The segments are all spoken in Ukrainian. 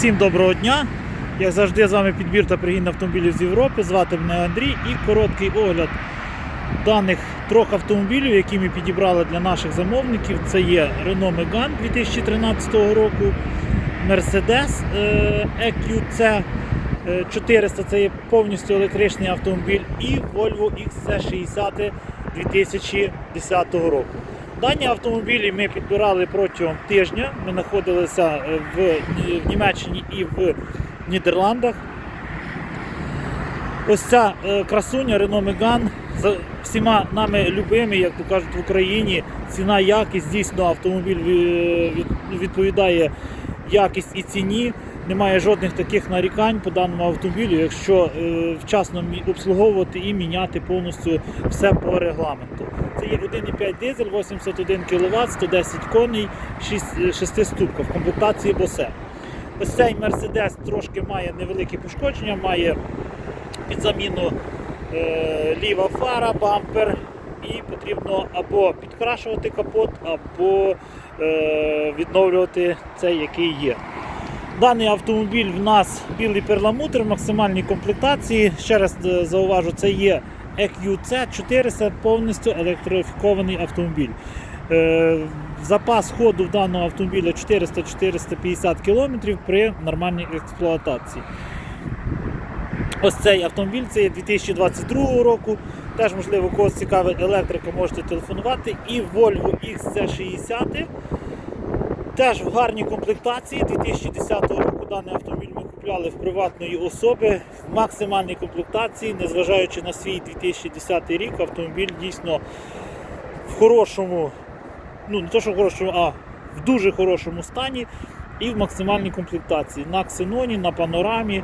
Всім доброго дня! Як завжди, з вами підбір та пригін автомобілів з Європи. Звати мене Андрій і короткий огляд даних трьох автомобілів, які ми підібрали для наших замовників. Це є Renault Megane 2013 року, Mercedes е, EQC 400 це є повністю електричний автомобіль, і Volvo XC60 2010 року. Дані автомобілі ми підбирали протягом тижня. Ми знаходилися е, в, Німеччині і в Нідерландах. Ось ця е, красуня Renault Megane за всіма нами любими, як то кажуть в Україні, ціна, якість, дійсно автомобіль е, відповідає якість і ціні. Немає жодних таких нарікань по даному автомобілю, якщо е, вчасно обслуговувати і міняти повністю все по регламенту. Це є 1,5 дизель, 81 кВт, 110 коней, 6, 6 ступка в комплектації Bose. Ось цей Mercedes трошки має невеликі пошкодження, має під заміну е, ліва фара, бампер, і потрібно або підкрашувати капот, або е, відновлювати цей, який є. Даний автомобіль в нас білий перламутр в максимальній комплектації. Ще раз е, зауважу, це є EQC 400 повністю електрифікований автомобіль. Е, Запас ходу в даного автомобіля 400-450 км при нормальній експлуатації. Ось цей автомобіль це є 2022 року. Теж, можливо, когось цікавить електрика, можете телефонувати. І Volvo XC60. Теж в гарній комплектації 2010 року даний автомобіль ми купляли в приватної особи в максимальній комплектації, незважаючи на свій 2010 рік, автомобіль дійсно в хорошому, ну не то, що в хорошому, а в дуже хорошому стані і в максимальній комплектації. На ксеноні, на панорамі,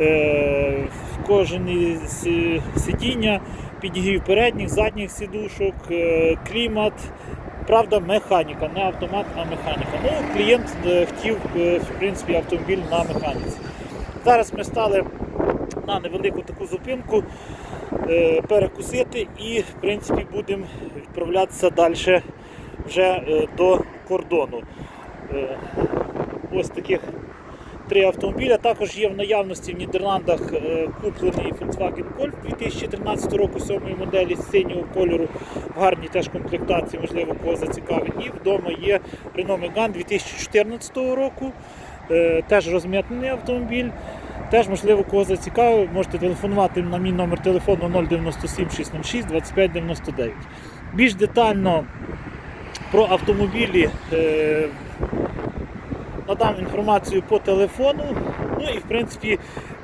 е, в кожені сидіння, підігрів передніх, задніх сідушок, е, клімат. Правда, механіка, не автомат, а механіка. Ну, клієнт е, хотів, е, в принципі, автомобіль на механіці. Зараз ми стали на невелику таку зупинку е, перекусити і, в принципі, будемо відправлятися далі вже до кордону. Ось таких три автомобіля. Також є в наявності в Нідерландах е, куплений Volkswagen Golf 2013 року 7 моделі з синього кольору в гарній теж комплектації, можливо, кого зацікавить. І вдома є Renault Megane 2014 року. е, Теж розмітнений автомобіль. Теж, можливо, кого зацікавив, можете телефонувати на мій номер телефону 097 606 2599. Більш детально про автомобілі е, надам інформацію по телефону. Ну і в принципі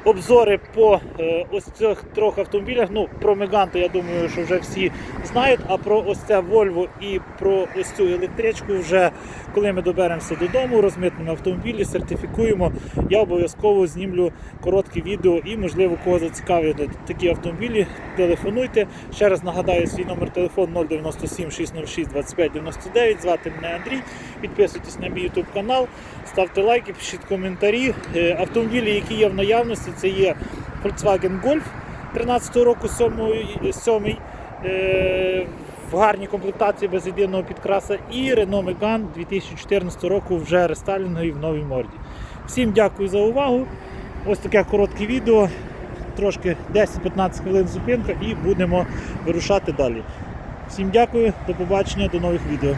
обзори по е, ось цих трьох автомобілях. Ну, про Меган, то я думаю, що вже всі знають. А про ось це Volvo і про ось цю електричку вже коли ми доберемося додому, розмитнемо автомобілі, сертифікуємо. Я обов'язково знімлю коротке відео і, можливо, кого зацікавлять такі автомобілі. Телефонуйте. Ще раз нагадаю свій номер телефону 097 606 25 99. Звати мене Андрій. Підписуйтесь на мій YouTube канал, ставте лайки, пишіть коментарі. Е, Автомобілі, які є в наявності, це є Volkswagen Golf 13 року 7, 7 е, в гарній комплектації без єдиного підкраса і Renault Megane 2014 року вже рестайлінговий в новій морді. Всім дякую за увагу. Ось таке коротке відео, трошки 10-15 хвилин зупинка і будемо вирушати далі. Всім дякую, до побачення, до нових відео.